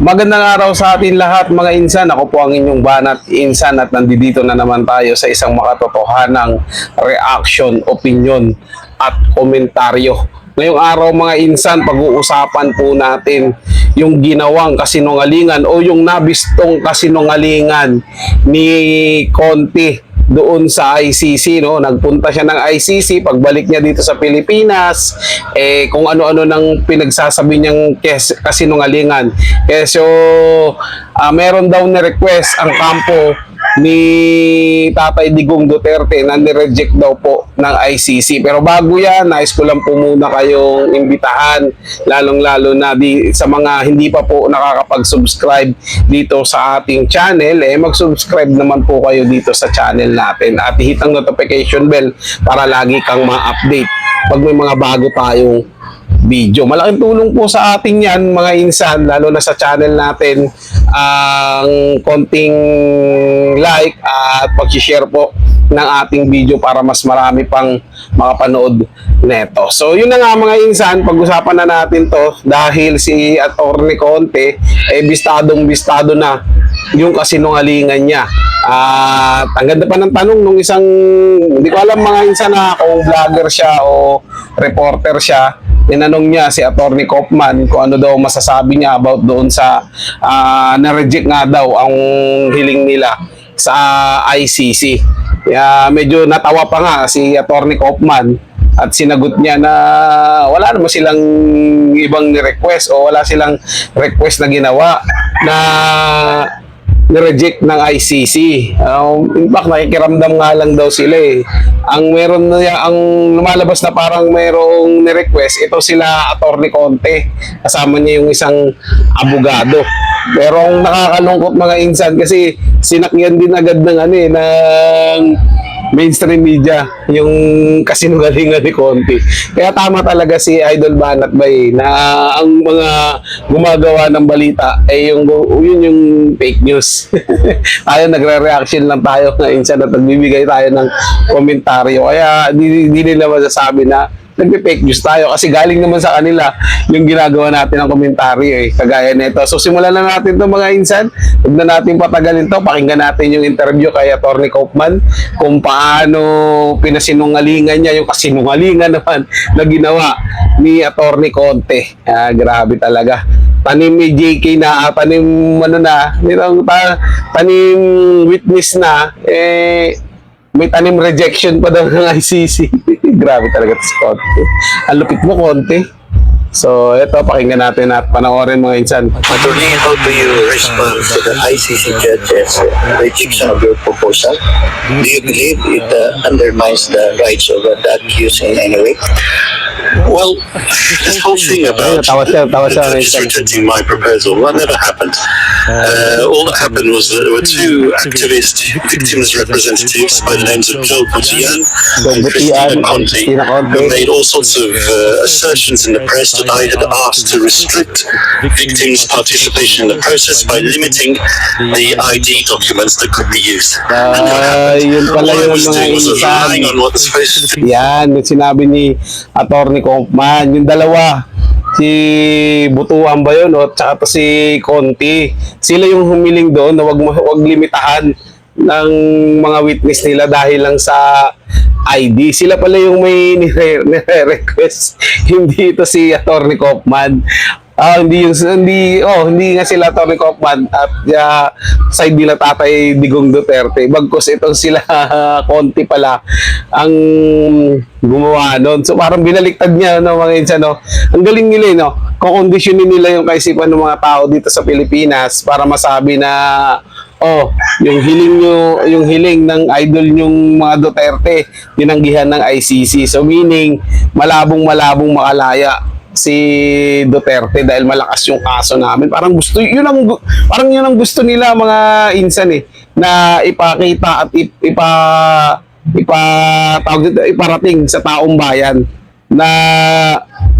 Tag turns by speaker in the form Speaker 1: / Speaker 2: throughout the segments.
Speaker 1: Magandang araw sa atin lahat mga insan. Ako po ang inyong banat insan at nandito na naman tayo sa isang makatotohanang reaction, opinion at komentaryo. Ngayong araw mga insan, pag-uusapan po natin yung ginawang kasinungalingan o yung nabistong kasinungalingan ni Conte doon sa ICC no? Nagpunta siya ng ICC pagbalik niya dito sa Pilipinas eh kung ano-ano nang pinagsasabi niyang kes, kasinungalingan. Eh so ah, meron daw na request ang kampo ni Tatay Digong Duterte na nireject daw po ng ICC. Pero bago yan, nais ko lang po muna kayong imbitahan, lalong-lalo na di, sa mga hindi pa po nakakapag-subscribe dito sa ating channel, eh mag-subscribe naman po kayo dito sa channel natin at hit ang notification bell para lagi kang ma-update pag may mga bago tayong video. Malaking tulong po sa atin yan, mga insan, lalo na sa channel natin, ang konting like at pag-share po ng ating video para mas marami pang makapanood neto. So, yun na nga mga insan, pag-usapan na natin to dahil si Atty. Conte, eh, bistadong bistado na yung kasinungalingan niya. At ang ganda pa ng tanong nung isang, hindi ko alam mga insan na kung vlogger siya o reporter siya, tinanong niya si Attorney Kaufman kung ano daw masasabi niya about doon sa ah, na-reject nga daw ang hiling nila sa ICC. Kaya medyo natawa pa nga si Attorney Kaufman at sinagot niya na wala naman silang ibang request o wala silang request na ginawa na ni-reject ng ICC. Um, in fact, nakikiramdam nga lang daw sila eh. Ang meron na ang lumalabas na parang merong ni-request, ito sila Attorney Conte. Kasama niya yung isang abogado. Pero ang nakakalungkot mga insan kasi sinakyan din agad ng ano eh, ng mainstream media yung kasinungalingan ni Conte. Kaya tama talaga si Idol Banat Bay na ang mga gumagawa ng balita ay yung yun yung fake news. tayo nagre-reaction lang tayo ngayon siya at nagbibigay tayo ng komentaryo. Kaya di, di nila masasabi na nagpe-fake news tayo kasi galing naman sa kanila yung ginagawa natin ng komentaryo eh, kagaya nito. So simulan na natin to mga insan. Huwag na natin patagalin to. Pakinggan natin yung interview kay Attorney Kaufman kung paano pinasinungalingan niya yung kasinungalingan naman na ginawa ni Attorney Conte. Ah, grabe talaga. Tanim ni JK na, tanim ano na, nitong ta, tanim witness na, eh, may tanim rejection pa daw ng ICC. Grabe talaga to si Conte. Ang lupit mo, Conte. So, ito, pakinggan natin at panoorin mga insan.
Speaker 2: Attorney, how do you respond to the ICC judge's rejection of your proposal? Do you believe it uh, undermines the rights of the accused in any way?
Speaker 3: Well, this whole thing about
Speaker 1: Tawa siya, tawa siya.
Speaker 3: the judges rejecting my proposal, that never happened. Uh, all that happened was that there were two activist victims representatives by the names of Joel Butian and Christina Conti who made all sorts of uh, assertions in the press that I had asked to restrict victims' participation in the process by limiting the ID documents that could be used. Never
Speaker 1: Ah,
Speaker 3: happened. All I was doing was relying on what the supposed to
Speaker 1: Yan, sinabi ni Attorney Kaufman. Yung dalawa, si Butuan ba yun? O, tsaka to si Conti. Sila yung humiling doon na wag, wag limitahan ng mga witness nila dahil lang sa ID. Sila pala yung may nire- nire-request. hindi ito si Attorney Kaufman. Ah, hindi yung hindi oh, hindi nga sila Tony Kaufman at uh, side nila Tatay Digong Duterte. Bagkus itong sila Conti pala ang gumawa noon. So parang binaliktad niya no mga insan no. Ang galing nila eh, no. Kokondisyonin nila yung kaisipan ng mga tao dito sa Pilipinas para masabi na oh, yung hiling nyo, yung hiling ng idol yung mga Duterte, tinanggihan ng ICC. So meaning, malabong malabong makalaya si Duterte dahil malakas yung kaso namin. Parang gusto, yun ang, parang yun ang gusto nila mga insan eh, na ipakita at ip, ipa, ipa, tawag dito, iparating sa taong bayan na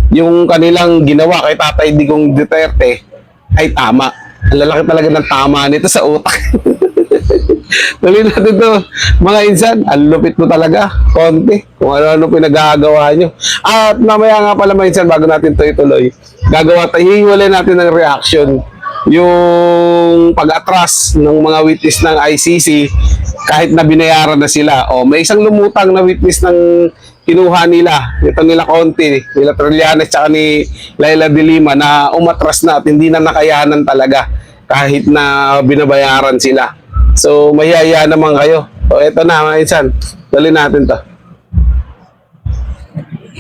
Speaker 1: yung kanilang ginawa kay Tatay Digong Duterte ay tama. Ang lalaki talaga ng tama nito sa utak. Tuloy natin to. Mga insan, ang lupit mo talaga. Konti. Kung ano-ano pinagagawa nyo. At mamaya nga pala mga insan, bago natin to ituloy, gagawa tayo, hihiwalay natin ng reaction yung pag-atras ng mga witness ng ICC kahit na binayaran na sila. O may isang lumutang na witness ng kinuha nila, ito nila Conti, nila Trillanes tsaka ni Laila de Lima na umatras na at hindi na nakayanan talaga kahit na binabayaran sila. So, mahiyaya naman kayo. O, eto na, mga insan. Dali natin to.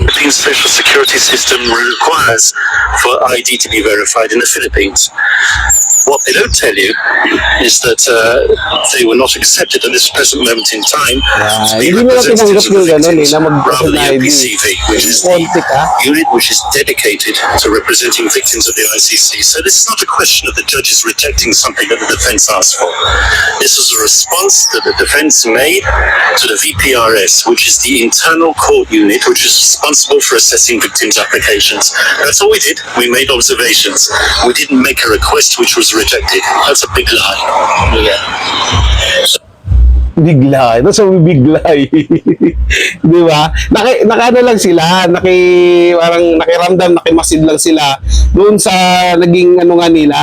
Speaker 3: Philippines social security system requires for ID to be verified in the Philippines. What they don't tell you is that uh, they were not accepted at this present moment in time to be
Speaker 1: hindi mo na
Speaker 3: representatives of the
Speaker 1: tinanggap yung ganun eh,
Speaker 3: victims, rather the. Which is the unit which is dedicated to representing victims of the ICC. So this is not a question of the judges rejecting something that the defence asked for. This was a response that the defence made to the VPRS, which is the internal court unit which is responsible for assessing victims' applications. That's all we did. We made observations. We didn't make a request which was rejected. That's a big lie.
Speaker 2: Yeah.
Speaker 1: bigla. Ito sa bigla eh. Di ba? Naki, nakano lang sila, naki, parang nakiramdam, nakimasid lang sila doon sa naging ano nga nila,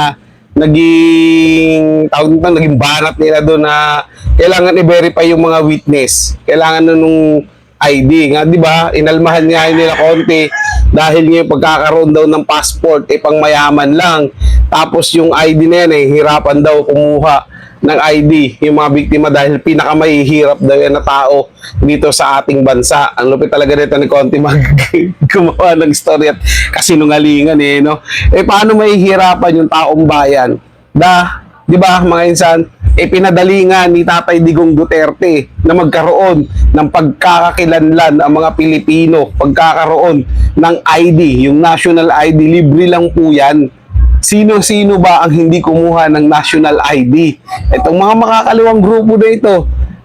Speaker 1: naging, tawag nito, naging banat nila doon na kailangan i-verify yung mga witness. Kailangan na nung ID nga, di ba? Inalmahan nga nila konti dahil yung pagkakaroon daw ng passport, eh pang mayaman lang. Tapos yung ID na yan, eh, hirapan daw kumuha ng ID yung mga biktima dahil pinakamahihirap daw yan na tao dito sa ating bansa. Ang lupit talaga nito ni Conti mag gumawa ng story at kasinungalingan eh, no? Eh, paano mahihirapan yung taong bayan? Da, di ba, mga insan, eh, pinadali nga ni Tatay Digong Duterte na magkaroon ng pagkakakilanlan ang mga Pilipino, pagkakaroon ng ID, yung national ID, libre lang po yan. Sino-sino ba ang hindi kumuha ng national ID? Itong mga makakaliwang grupo na ito,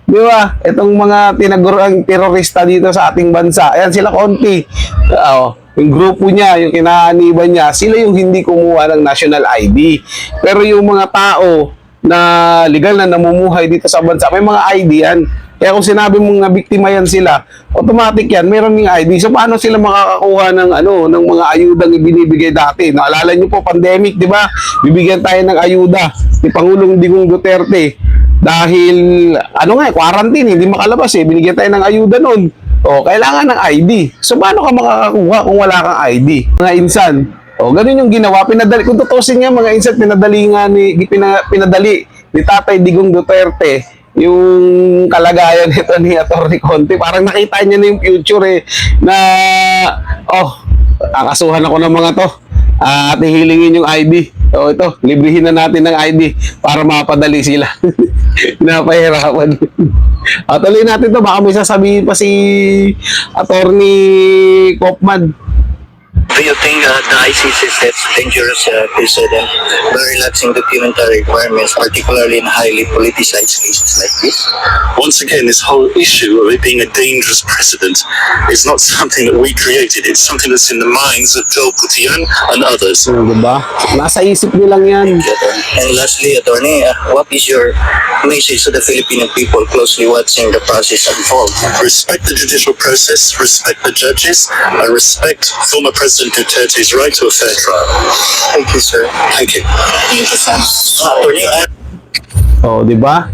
Speaker 1: di ba? Itong mga tinaguruang terorista dito sa ating bansa. Ayan sila konti. Oo. Yung grupo niya, yung kinaaniban niya, sila yung hindi kumuha ng national ID. Pero yung mga tao na legal na namumuhay dito sa bansa, may mga ID yan. Kaya kung sinabi mong na biktima yan sila, automatic yan, meron yung ID. So paano sila makakakuha ng ano, ng mga ayudang ibinibigay dati? Naalala niyo po pandemic, 'di ba? Bibigyan tayo ng ayuda ni Pangulong Digong Duterte dahil ano nga, eh, quarantine, hindi makalabas eh. Binigyan tayo ng ayuda noon. O, kailangan ng ID. So paano ka makakakuha kung wala kang ID? Mga insan, o, ganun yung ginawa. Pinadali, kung tutusin nga mga insan, pinadali nga ni, pina- pinadali ni Tatay Digong Duterte yung kalagayan nito ni Atty. Conte. Parang nakita niya na yung future eh, na, oh, akasuhan ako ng mga to. At hihilingin yung ID. O ito, librihin na natin ng ID para mapadali sila. Napahirapan. At tuloy natin to, baka may sasabihin pa si Attorney Kopman.
Speaker 2: Do you think uh, the ICC sets dangerous uh, precedent by relaxing documentary requirements, particularly in highly politicized cases like this?
Speaker 3: Once again, this whole issue of it being a dangerous precedent is not something that we created. It's something that's in the minds of Joel Putian and others.
Speaker 1: Ano, diba? Nasa isip nilang yan.
Speaker 2: And lastly, Attorney, uh, what is your message to the Filipino people closely watching the process unfold?
Speaker 3: Respect the judicial process, respect the judges, and respect former President Duterte's right to a fair trial.
Speaker 2: Thank you, sir.
Speaker 3: Thank you.
Speaker 2: Thank you, sir. Attorney, uh,
Speaker 1: O, di ba?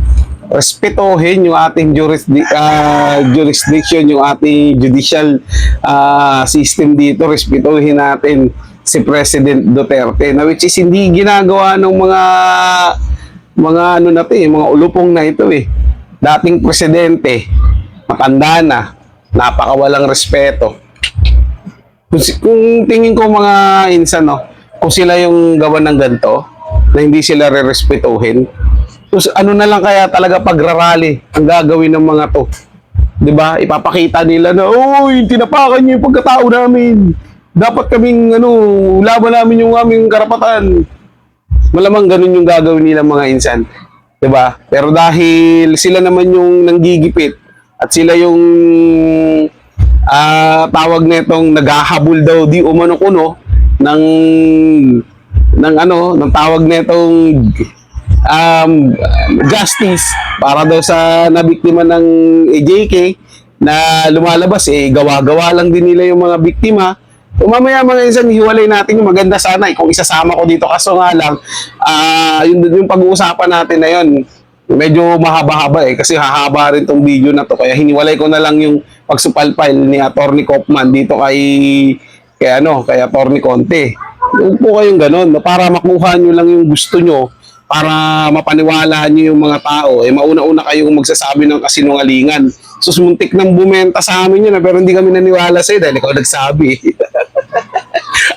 Speaker 1: Respetuhin yung ating jurisdi- ah, jurisdiction, yung ating judicial ah, system dito. Respetuhin natin si President Duterte na which is hindi ginagawa ng mga mga ano na to eh, mga ulupong na ito eh. Dating presidente, matanda na, napakawalang respeto. Kung, kung tingin ko mga insan, no, kung sila yung gawa ng ganito, na hindi sila re-respetuhin, Tapos ano na lang kaya talaga pagrarally ang gagawin ng mga to. 'Di ba? Ipapakita nila na, "Oy, tinapakan niyo yung pagkatao namin. Dapat kaming ano, laban namin yung aming karapatan." Malamang ganun yung gagawin nila mga insan. 'Di ba? Pero dahil sila naman yung nanggigipit at sila yung ah tawag nitong naghahabol daw di umano kuno ng ng ano, ng tawag nitong um, justice para daw sa nabiktima ng AJK na lumalabas eh gawa-gawa lang din nila yung mga biktima So mamaya mga insan, hiwalay natin yung maganda sana eh, kung isasama ko dito. Kaso nga lang, ah yung, yung pag-uusapan natin na yun, medyo mahaba-haba eh kasi hahaba rin tong video na to. Kaya hiniwalay ko na lang yung pagsupalpile ni Attorney Kaufman dito kay kay ano kay Attorney Conte. Huwag po kayong ganun. Para makuha nyo lang yung gusto nyo para mapaniwalaan nyo yung mga tao eh mauna-una kayong magsasabi ng kasinungalingan. So sumuntik nang bumenta sa amin yun ah, pero hindi kami naniwala sa'yo dahil ikaw nagsabi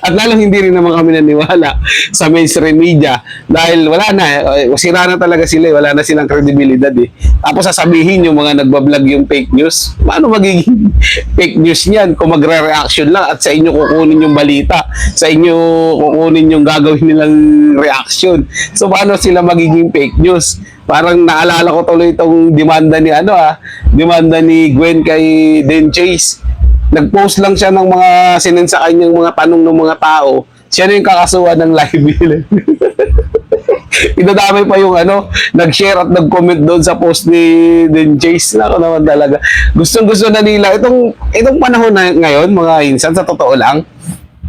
Speaker 1: At lalong hindi rin naman kami naniwala sa mainstream media dahil wala na, eh, sira na talaga sila, eh, wala na silang kredibilidad eh. Tapos sasabihin yung mga nagbablog yung fake news, paano magiging fake news niyan kung magre-reaction lang at sa inyo kukunin yung balita, sa inyo kukunin yung gagawin nilang reaction. So paano sila magiging fake news? Parang naalala ko tuloy itong demanda ni ano ah, demanda ni Gwen kay Den Chase nag-post lang siya ng mga sinend sa kanyang mga tanong ng mga tao. Siya na yung kakasuhan ng live bill. Idadamay pa yung ano, nag-share at nag-comment doon sa post ni Den Chase. Nako naman talaga. Gustong gusto na nila. Itong, itong panahon na ngayon, mga insan, sa totoo lang,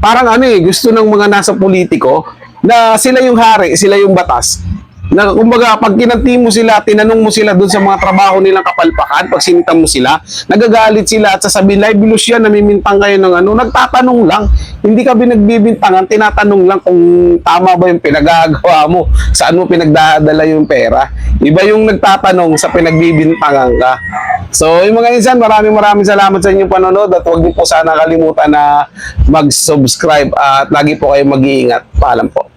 Speaker 1: parang ano eh, gusto ng mga nasa politiko na sila yung hari, sila yung batas. Na kumbaga, pag kinanti mo sila, tinanong mo sila doon sa mga trabaho nilang kapalpakan, pag sinita mo sila, nagagalit sila at sasabihin, live yan, namimintang kayo ng ano, nagtatanong lang. Hindi ka binagbibintangan, tinatanong lang kung tama ba yung pinagagawa mo, saan mo pinagdadala yung pera. Iba yung nagtatanong sa pinagbibintangan ka. So, yung mga insan, maraming maraming salamat sa inyong panonood at huwag niyo po sana kalimutan na mag-subscribe at lagi po kayo mag-iingat. Paalam po.